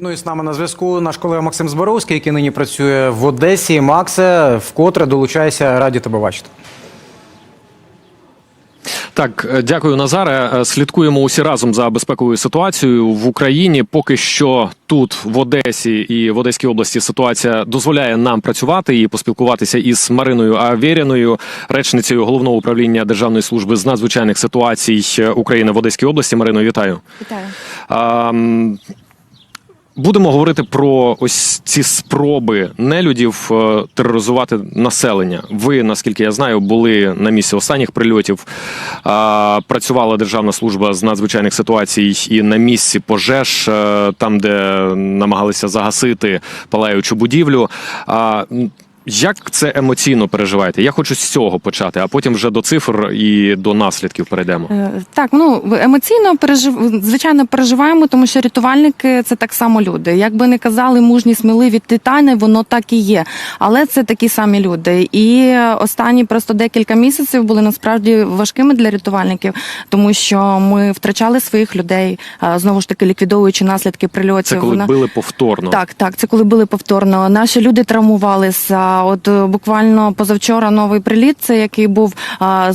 Ну і з нами на зв'язку наш колега Максим Зборовський, який нині працює в Одесі. Максе, вкотре долучайся, раді тебе бачити. Так, е, дякую, Назаре. Е, Слідкуємо усі разом за безпековою ситуацією в Україні. Поки що тут, в Одесі і в Одеській області, ситуація дозволяє нам працювати і поспілкуватися із Мариною Авєріною, речницею головного управління Державної служби з надзвичайних ситуацій е, України в Одеській області. Марино, вітаю. Вітаю. А, Будемо говорити про ось ці спроби нелюдів е, тероризувати населення. Ви, наскільки я знаю, були на місці останніх прильотів. Працювала Державна служба з надзвичайних ситуацій і на місці пожеж, е, там, де намагалися загасити палаючу будівлю. Як це емоційно переживаєте? Я хочу з цього почати, а потім вже до цифр і до наслідків перейдемо. Е, Так, ну емоційно пережив... звичайно переживаємо, тому що рятувальники це так само люди. Як би не казали, мужні, сміливі титани, воно так і є. Але це такі самі люди. І останні просто декілька місяців були насправді важкими для рятувальників, тому що ми втрачали своїх людей, знову ж таки ліквідовуючи наслідки прильотів. Це коли Вона- били повторно. Так, так, це коли били повторно. Наші люди травмувалися. От е, буквально позавчора новий приліт, це який був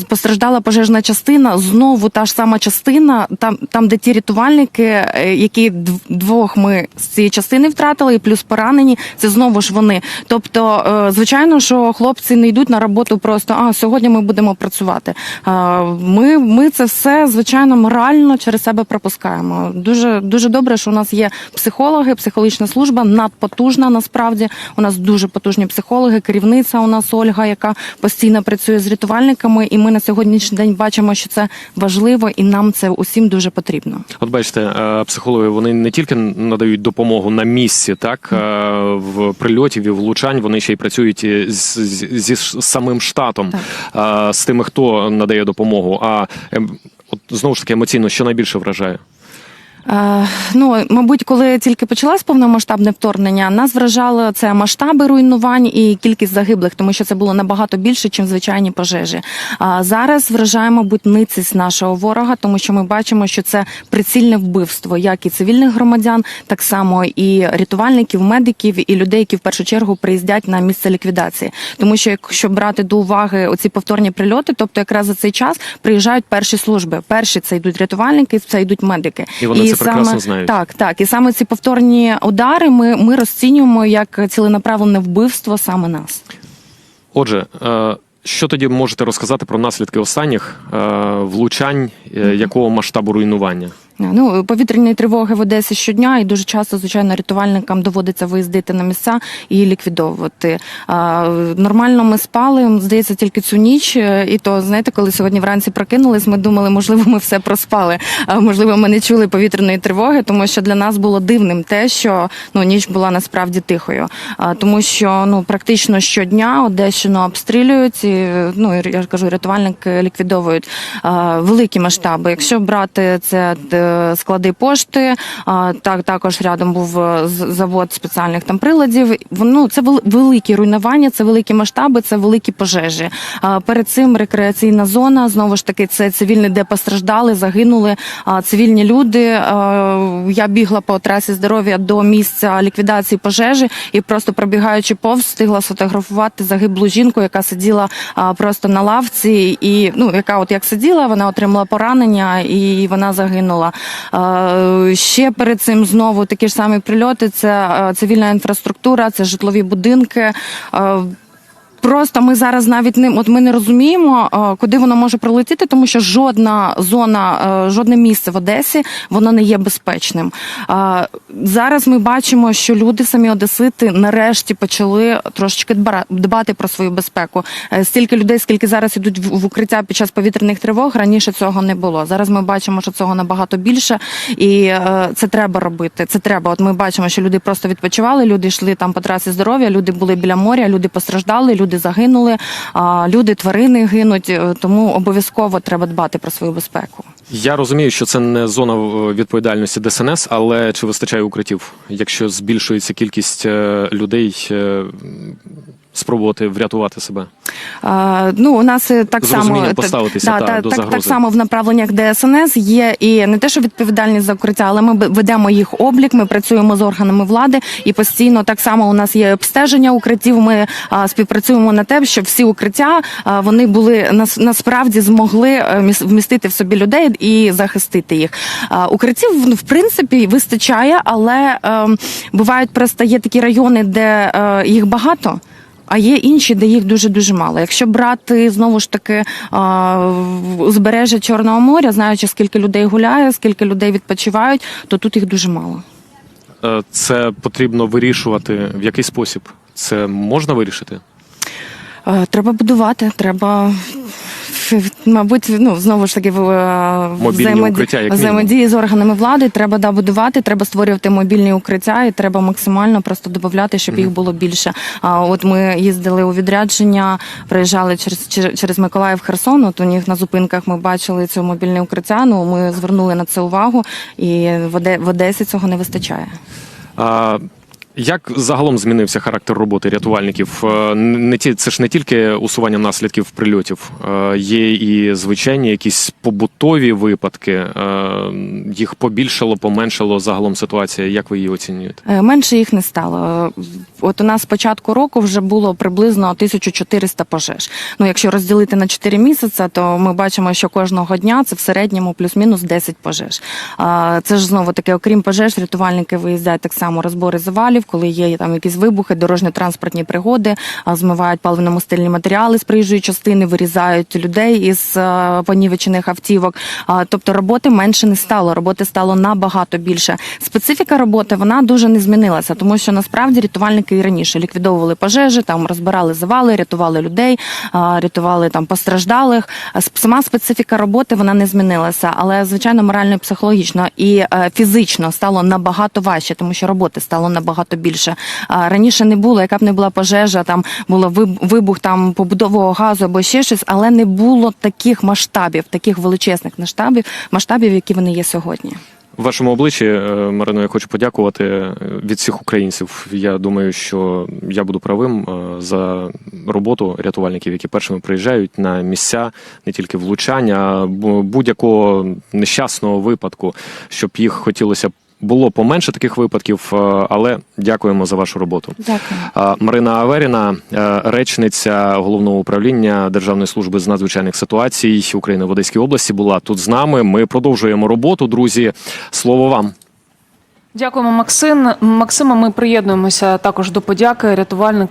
постраждала пожежна частина. Знову та ж сама частина, там, там де ті рятувальники, е, які дв- двох ми з цієї частини втратили, і плюс поранені, це знову ж вони. Тобто, е, звичайно, що хлопці не йдуть на роботу просто а сьогодні ми будемо працювати. Ми, ми це все звичайно морально через себе пропускаємо. Дуже дуже добре, що у нас є психологи, психологічна служба надпотужна. Насправді у нас дуже потужні психологи. Керівниця у нас Ольга, яка постійно працює з рятувальниками, і ми на сьогоднішній день бачимо, що це важливо, і нам це усім дуже потрібно. От бачите, е, психологи вони не тільки надають допомогу на місці, так е, в прильотів і влучань, вони ще й працюють з- зі самим штатом, е, з тими, хто надає допомогу. А ем, от знову ж таки емоційно, що найбільше вражає? Е, ну, мабуть, коли тільки почалось повномасштабне вторгнення, нас вражало це масштаби руйнувань і кількість загиблих, тому що це було набагато більше, ніж звичайні пожежі. А зараз вражає, мабуть, ницість нашого ворога, тому що ми бачимо, що це прицільне вбивство, як і цивільних громадян, так само і рятувальників, медиків і людей, які в першу чергу приїздять на місце ліквідації. Тому що якщо брати до уваги оці повторні прильоти, тобто якраз за цей час приїжджають перші служби. Перші це йдуть рятувальники, це йдуть медики. І вони це прекрасно знають. Так, так. І саме ці повторні удари ми, ми розцінюємо як ціленаправлене вбивство саме нас. Отже, е, що тоді можете розказати про наслідки останніх е, влучань, е, якого масштабу руйнування? Ну, повітряні тривоги в Одесі щодня, і дуже часто, звичайно, рятувальникам доводиться виїздити на місця і ліквідовувати. А, нормально ми спали, здається, тільки цю ніч. е, І то, знаєте, коли сьогодні вранці прокинулись, ми думали, можливо, ми все проспали. А можливо, ми не чули повітряної тривоги, тому що для нас було дивним те, що ну ніч була насправді тихою. А, тому що ну практично щодня Одещину обстрілюють, і ну я кажу, рятувальники ліквідовують а, великі масштаби. Якщо брати це е, склади пошти, так також рядом був е, завод спеціальних там приладів. Ну це великі руйнування, це великі масштаби, це великі пожежі. Перед цим рекреаційна зона знову ж таки це цивільні, де постраждали, загинули цивільні люди. Я бігла по трасі здоров'я до місця ліквідації пожежі і просто пробігаючи повз, встигла сфотографувати загиблу жінку, яка сиділа просто на лавці, і ну яка от як сиділа, вона отримала поранення і вона загинула. Ще перед цим знову такі ж самі прильоти. Це цивільна інфраструктура, це житлові будинки. Просто ми зараз навіть не от ми не розуміємо, е, куди воно може прилетіти, тому що жодна зона, е, жодне місце в Одесі воно не є безпечним. Е, Зараз ми бачимо, що люди самі одесити нарешті почали трошечки дбати про свою безпеку. Стільки людей, скільки зараз ідуть в укриття під час повітряних тривог, раніше цього не було. Зараз ми бачимо, що цього набагато більше, і це треба робити. Це треба. От ми бачимо, що люди просто відпочивали, люди йшли там по трасі здоров'я, люди були біля моря, люди постраждали, люди загинули, а люди, тварини гинуть. Е, Тому обов'язково треба дбати про свою безпеку. Я розумію, що це не зона е, відповідальності ДСНС, але чи вистачає укриттів, якщо збільшується кількість е, людей, спробувати врятувати себе? А, ну, у нас е, так само розумінням та- та, та- до так, загрози. так само в направленнях ДСНС є і не те, що відповідальність за укриття, але ми ведемо їх облік. Ми працюємо з органами влади і постійно так само у нас є обстеження укриттів. Ми а, співпрацюємо на те, щоб всі укриття а, вони були нас, насправді змогли е, міс- вмістити в собі людей і захистити їх. А, укриттів ну, в принципі вистачає, але е, бувають просто є такі райони, де е, їх багато. А є інші, де їх дуже дуже мало. Якщо брати знову ж таки збережжя Чорного моря, знаючи скільки людей гуляє, скільки людей відпочивають, то тут їх дуже мало. Е, Це потрібно вирішувати в який спосіб? Це можна вирішити? Е, Треба будувати, треба. Мабуть, ну знову ж таки в е, взаємоді- укриття, як мінімум. взаємодії з органами влади. Треба да будувати, треба створювати мобільні укриття, і треба максимально просто додати, щоб їх було більше. А от ми їздили у відрядження, приїжджали через через, Миколаїв Херсон. От у них на зупинках ми бачили це мобільне укриття. Ну ми звернули на це увагу, і в Одесі цього не вистачає. А, як загалом змінився характер роботи рятувальників? Е, Не ті, це ж не тільки усування наслідків прильотів, е, є і звичайні якісь побутові випадки. Е, Їх побільшало, поменшало загалом ситуація. Як ви її оцінюєте? Менше їх не стало. От у нас з початку року вже було приблизно 1400 пожеж. Ну, якщо розділити на 4 місяці, то ми бачимо, що кожного дня це в середньому плюс-мінус 10 пожеж. Це ж знову таки, окрім пожеж, рятувальники виїздять так само розбори завалів, коли є там якісь вибухи, дорожньо-транспортні пригоди, змивають паливно-мастильні матеріали з проїжджої частини, вирізають людей із е, понівечених автівок. Тобто роботи менше не стало. Роботи стало набагато більше. Специфіка роботи вона дуже не змінилася, тому що насправді рятувальники і раніше ліквідовували пожежі, там розбирали завали, рятували людей, рятували там постраждалих. А Сама специфіка роботи вона не змінилася, але звичайно морально і психологічно і е, фізично стало набагато важче, тому що роботи стало набагато більше. Раніше не було, яка б не була пожежа, там було вибух там побудового газу або ще щось, але не було таких масштабів, таких величезних масштабів, масштабів, які вони є сьогодні. В вашому обличчі, е, Марино, я хочу подякувати е, від всіх українців. Я думаю, що я буду правим е, за роботу рятувальників, які першими приїжджають на місця не тільки влучання, а будь-якого нещасного випадку, щоб їх хотілося було поменше таких випадків, е, але дякуємо за вашу роботу. Дякую. Марина Аверіна, е, речниця головного управління Державної служби з надзвичайних ситуацій України в Одеській області, була тут з нами. Ми продовжуємо роботу. Друзі, слово вам. Дякуємо, Максим. Максима. Ми приєднуємося також до подяки рятувальникам.